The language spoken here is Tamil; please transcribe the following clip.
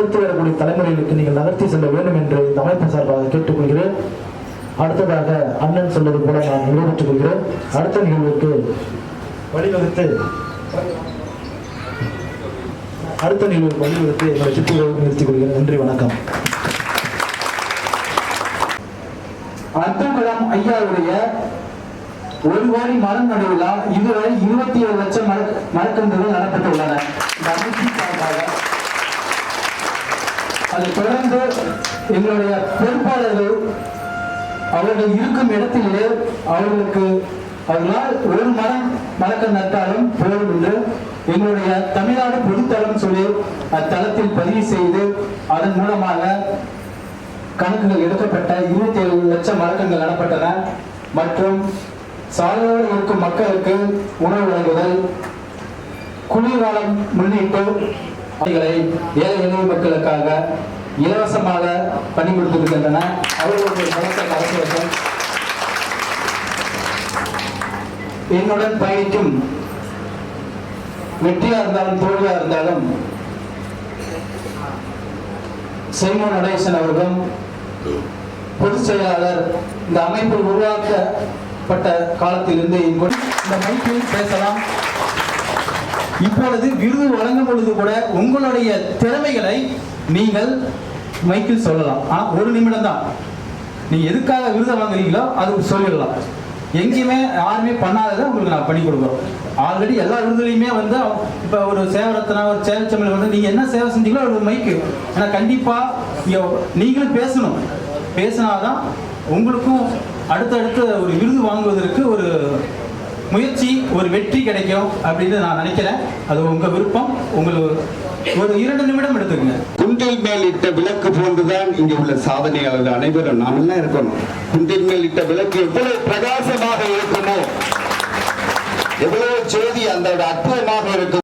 அடுத்தடுத்து வரக்கூடிய தலைமுறைகளுக்கு நீங்கள் நகர்த்தி செல்ல வேண்டும் என்று இந்த அமைப்பு சார்பாக கேட்டுக்கொள்கிறேன். அடுத்ததாக அண்ணன் சொல்வது போல நான் நிறைவேற்றிக் கொள்கிறேன். அடுத்த நிகழ்வுக்கு வழிவகுத்து அடுத்த நிகழ்வுக்கு வழிவகுத்து என்னுடைய சுற்றுகளை நிறுத்திக் கொள்கிறேன். நன்றி வணக்கம். அப்துல்கலாம் ஐயாவுடைய ஒரு கோடி மரம் நடு இதுவரை இருபத்தி ஏழு லட்சம் மரக்கன்றுகள் நடக்கும் இந்த அமைப்பின் சார்பாக அதைத் தொடர்ந்து எங்களுடைய பொறுப்பாளர்கள் அவர்கள் இருக்கும் இடத்திலே அவர்களுக்கு அவர்களால் ஒரு மரம் மறக்க நட்டாலும் போதும் என்று எங்களுடைய தமிழ்நாடு பொதுத்தளம் சொல்லி அத்தளத்தில் பதிவு செய்து அதன் மூலமாக கணக்குகள் எடுக்கப்பட்ட இருபத்தி ஏழு லட்சம் மரக்கங்கள் நடப்பட்டன. மற்றும் சாலையோடு இருக்கும் மக்களுக்கு உணவு வழங்குதல் குளிர்காலம் முன்னிட்டு அவைகளை ஏழை எளிய மக்களுக்காக இலவசமாக பணி கொடுத்திருக்கின்றன. அவர்களுடைய என்னுடன் பயணிக்கும் வெற்றியா இருந்தாலும் தோல்வியா இருந்தாலும் சைமோன் நடேசன் அவர்களும் பொதுச் செயலாளர் இந்த அமைப்பு உருவாக்கப்பட்ட காலத்திலிருந்து இங்கு இந்த மைக்கில் பேசலாம். இப்பொழுது விருது வழங்கும் பொழுது கூட உங்களுடைய திறமைகளை நீங்கள் மைக்கில் சொல்லலாம். ஆனால் ஒரு நிமிடம் தான் நீங்க எதுக்காக விருதை வாங்குறீங்களோ அது சொல்லிடலாம். எங்கேயுமே யாருமே பண்ணாததை உங்களுக்கு நான் பண்ணி கொடுக்குறோம். ஆல்ரெடி எல்லா விருதுலையுமே வந்து இப்போ இப்ப ஒரு சேவரத்தனா ஒரு சேவச்சமிழ் வந்து நீங்க என்ன சேவை செஞ்சீங்களோ அது ஒரு மைக்கு ஆனா கண்டிப்பா நீங்களும் பேசணும். பேசினாதான் உங்களுக்கும் அடுத்தடுத்து ஒரு விருது வாங்குவதற்கு ஒரு முயற்சி ஒரு வெற்றி கிடைக்கும் அப்படின்னு நான் நினைக்கிறேன் அது உங்க விருப்பம். உங்களுக்கு ஒரு இரண்டு நிமிடம் எடுத்துக்கங்க. குண்டில் மேல் இட்ட விளக்கு போன்றுதான் இங்கே உள்ள சாதனையாளர்கள் அனைவரும் நாம் எல்லாம் இருக்கணும்? குண்டில் மேல் இட்ட விளக்கு எவ்வளவு பிரகாசமாக இருக்குமோ? எவ்வளவு ஜோதி அந்த அற்புதமாக இருக்கும்.